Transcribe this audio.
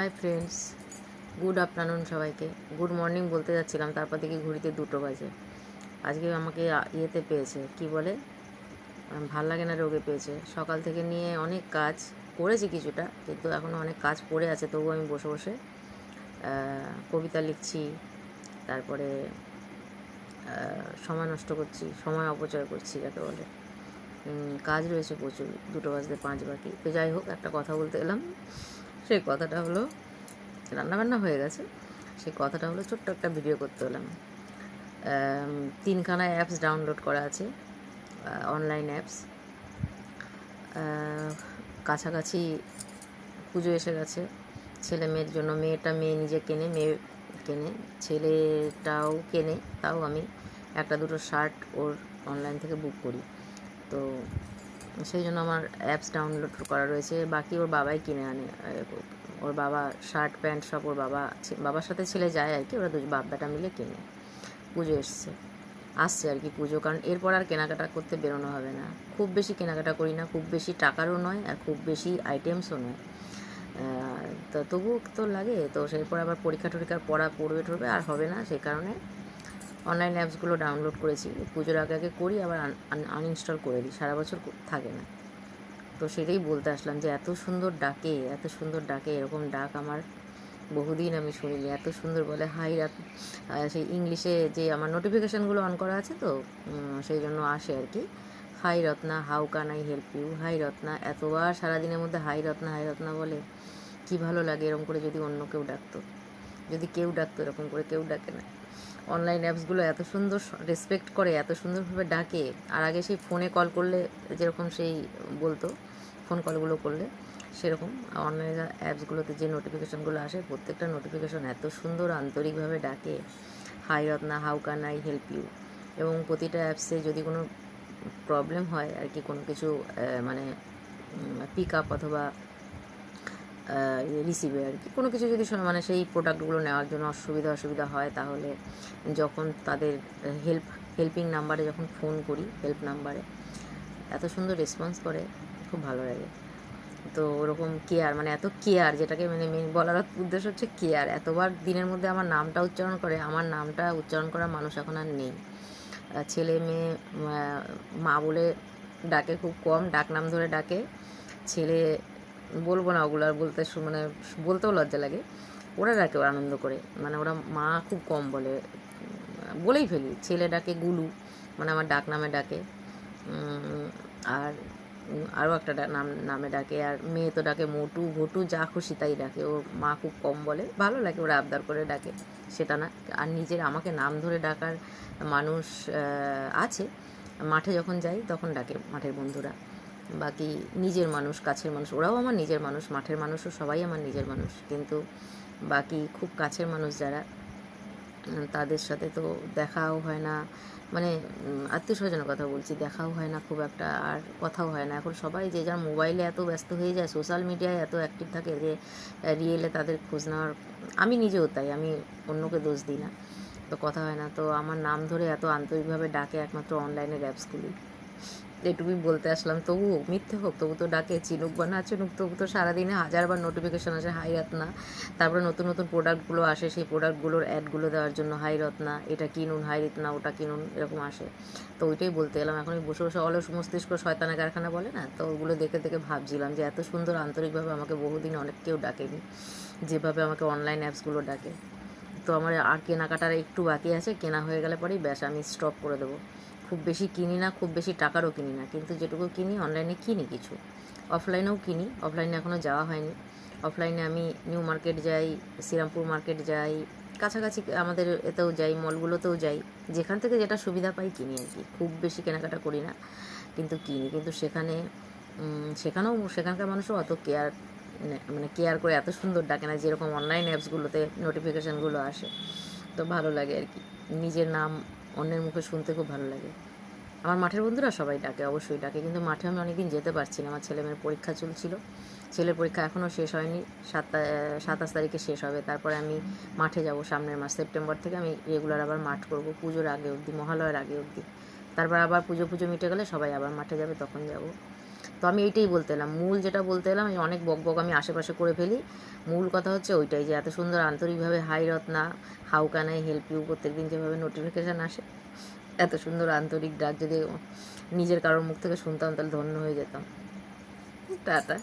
High friends good afternoon সবাইকে। Good morning বলতে যাচ্ছিলাম, তারপর দেখি ঘড়িতে দুটো বাজে। আজকে আমাকে ইয়েতে পেয়েছে, কি বলে? ভালো লাগে না রোগে পেয়েছে। সকাল থেকে নিয়ে অনেক কাজ, করেছি কিছুটা, কিন্তু এখনও অনেক কাজ পড়ে আছে, তবু আমি বসে বসে কবিতা লিখছি, তারপরে সময় নষ্ট করছি, সময় অপচয় করছি, যাকে বলে। কাজ রয়েছে প্রচুর, দুটো বাজতে পাঁচ বাকি। তো যাই হোক, একটা কথা বলতে এলাম। সেই কথাটা হলো, রান্নাবান্না হয়ে গেছে। সেই কথাটা হলো, ছোট্ট একটা ভিডিও করতে হলাম। তিনখানা অ্যাপস ডাউনলোড করা আছে অনলাইন অ্যাপস কাছাকাছি পুজো এসে গেছে। ছেলে মেয়ের জন্য, মেয়েটা মেয়ে নিজে কেনে, মেয়ে কেনে, ছেলেটাও কেনে, তাও আমি একটা দুটো শার্ট ওর অনলাইন থেকে বুক করি। তো সেই জন্য আমার অ্যাপস ডাউনলোড করা রয়েছে। বাকি ওর বাবাই কিনে আনে। ওর বাবা শার্ট প্যান্ট সব ওর বাবা বাবার সাথে ছেলে যায় আর কি, ওরা দুই বাপ বেটা মিলে কেনে। পুজো এসছে। আসছে আর কি পুজো, কারণ এরপর আর কেনাকাটা করতে বেরোনো হবে না। খুব বেশি কেনাকাটা করি না, খুব বেশি টাকারও নয় আর খুব বেশি আইটেমসও নয়। তো তবুও তো লাগে। তো সেরপর আবার পরীক্ষা টরীক্ষার পড়া পড়বে টড়বে আর হবে না, সেই কারণে অনলাইন অ্যাপসগুলো ডাউনলোড করেছি। পুজোর আগে আগে করি, আবার আনইনস্টল করে দিই। সারা বছর থাকে না। তো সেটাই বলতে আসলাম যে, এত সুন্দর ডাকে, এত সুন্দর ডাকে, এরকম ডাক আমার বহুদিন আমি শুনিনি। এত সুন্দর বলে, হাই রাত সেই ইংলিশে যে আমার নোটিফিকেশানগুলো অন করা আছে তো সেই জন্য আসে আর কি। Hi Ratna how can I help you hi Ratna, এতবার সারাদিনের মধ্যে হাই রত্না হাই রত্না বলে, কি ভালো লাগে? এরকম করে যদি অন্য কেউ ডাকতো। যদি কেউ ডাকতো, এরকম করে কেউ ডাকে না। অনলাইন অ্যাপসগুলো এত সুন্দর রেসপেক্ট করে, এত সুন্দরভাবে ডাকে। আর আগে সেই ফোনে কল করলে, যেরকম সেই বলতো ফোন কলগুলো করলে, সেরকম অনলাইন অ্যাপসগুলোতে যে নোটিফিকেশানগুলো আসে, প্রত্যেকটা নোটিফিকেশান এত সুন্দর আন্তরিকভাবে ডাকে। Hi Ratna how can I help you এবং প্রতিটা অ্যাপসে যদি কোনো প্রবলেম হয়, আর কি কোনো কিছু মানে পিক আপ অথবা রিসিভে আর কি। কোনো কিছু যদি মানে সেই প্রোডাক্টগুলো নেওয়ার জন্য অসুবিধা অসুবিধা হয়, তাহলে যখন তাদের হেল্প হেল্পিং নাম্বারে যখন ফোন করি হেল্প নাম্বারে এত সুন্দর রেসপন্স করে, খুব ভালো লাগে। তো ওরকম কেয়ার মানে এত কেয়ার যেটাকে মানে মেন বলার উদ্দেশ্য হচ্ছে কেয়ার এতবার দিনের মধ্যে আমার নামটা উচ্চারণ করে, আমার নামটা উচ্চারণ করা মানুষ এখন আর নেই। ছেলে মেয়ে মা বলে ডাকে, খুব কম ডাক নাম ধরে ডাকে। ছেলে বলব না ওগুলো আর বলতে মানে বলতেও লজ্জা লাগে। ওরা ডাকে ওরা আনন্দ করে। মানে ওরা মা খুব কম বলে। বলেই ফেলি, ছেলে ডাকে গুলু মানে আমার ডাক নামে ডাকে। আর আরও একটা নাম নামে ডাকে। আর মেয়ে তো ডাকে মোটু ভটু যা খুশি তাই ডাকে। ও মা খুব কম বলে। ভালো লাগে ওরা আবদার করে ডাকে, সেটা না। আর নিজের আমাকে নাম ধরে ডাকার মানুষ আছে। মাঠে যখন যাই, তখন ডাকে মাঠের বন্ধুরা। বাকি নিজের মানুষ, কাছের মানুষ, ওরাও আমার নিজের মানুষ, মাঠের মানুষও সবাই আমার নিজের মানুষ। কিন্তু বাকি খুব কাছের মানুষ যারা তাদের সাথে তো দেখাও হয় না। মানে আত্মীয় স্বজনের কথা বলছি, দেখাও হয় না খুব একটা, আর কথাও হয় না। এখন সবাই যে যার মোবাইলে এত ব্যস্ত হয়ে যায় সোশ্যাল মিডিয়ায় এত অ্যাক্টিভ থাকে যে রিয়েলে তাদের খোঁজ নেওয়ার, আমি নিজেও তাই, আমি অন্যকে দোষ দিই না। তো কথা হয় না। তো আমার নাম ধরে এত আন্তরিকভাবে ডাকে একমাত্র অনলাইনের অ্যাপসগুলি এটুকুই বলতে আসলাম। তবু মিথ্যে হোক, তবু তো ডাকে, চিনুক বা না চিনুক, তবু তো সারাদিনে হাজারবার নোটিফিকেশান আসে, হাই রত্না। তারপরে নতুন নতুন প্রোডাক্টগুলো আসে, সেই প্রোডাক্টগুলোর অ্যাডগুলো দেওয়ার জন্য, হাই রত্না, এটা কিনুন, হাই রত্না, ওটা কিনুন, এরকম আসে। তো ওইটাই বলতে এলাম। এখন বসে বসে অলস মস্তিষ্ক শয়তানা কারখানা বলে না, তো ওগুলো দেখে দেখে ভাবছিলাম যে এত সুন্দর আন্তরিকভাবে আমাকে বহুদিন অনেক কেউ ডাকেনি, যেভাবে আমাকে অনলাইন অ্যাপসগুলো ডাকে। তো আমার আর কেনাকাটার একটু বাকি আছে, কেনা হয়ে গেলে পরেই ব্যাস, আমি স্টপ করে দেবো। খুব বেশি কিনি না, খুব বেশি টাকারও কিনি না। কিন্তু যেটুকু কিনি অনলাইনে কিনি কিছু। অফলাইনেও কিনি অফলাইনে এখনও যাওয়া হয়নি। অফলাইনে আমি নিউ মার্কেট যাই, শ্রীরামপুর মার্কেট যাই, কাছাকাছি আমাদের এতেও যাই মলগুলোতেও যাই। যেখান থেকে যেটা সুবিধা পাই কিনি আর কি। খুব বেশি কেনাকাটা করি না, কিন্তু কিনি। কিন্তু সেখানে সেখানেও, সেখানকার মানুষও অত কেয়ার মানে কেয়ার করে এত সুন্দর ডাকে না, যেরকম অনলাইন অ্যাপসগুলোতে নোটিফিকেশানগুলো আসে। তো ভালো লাগে আর কি। নিজের নাম অন্যের মুখে শুনতে খুব ভালো লাগে। আমার মাঠের বন্ধুরা সবাই ডাকে, অবশ্যই ডাকে, কিন্তু মাঠে আমি অনেকদিন যেতে পারছি না। আমার ছেলে মেয়ের পরীক্ষা চলছিল। ছেলের পরীক্ষা এখনও শেষ হয়নি। সাত সাতাশ তারিখে শেষ হবে। তারপরে আমি মাঠে যাব সামনের মাস, সেপ্টেম্বর থেকে আমি রেগুলার আবার মাঠ করব, পুজোর আগে অবধি, মহালয়ার আগে অবধি। তারপর আবার পুজো পুজো মিটে গেলে সবাই আবার মাঠে যাবে, তখন যাব। তো আমি এইটাই বলতে এলাম। মূল যেটা বলতে এলাম, এই অনেক বক বক আমি আশেপাশে করে ফেলি। মূল কথা হচ্ছে ওইটাই যে, এত সুন্দর আন্তরিকভাবে, hi Ratna, how can I help you? প্রত্যেক দিন যেভাবে নোটিফিকেশান আসে, এত সুন্দর আন্তরিক ডাক যদি নিজের কারোর মুখ থেকে শুনতাম, তাহলে ধন্য হয়ে যেতাম। টাটা।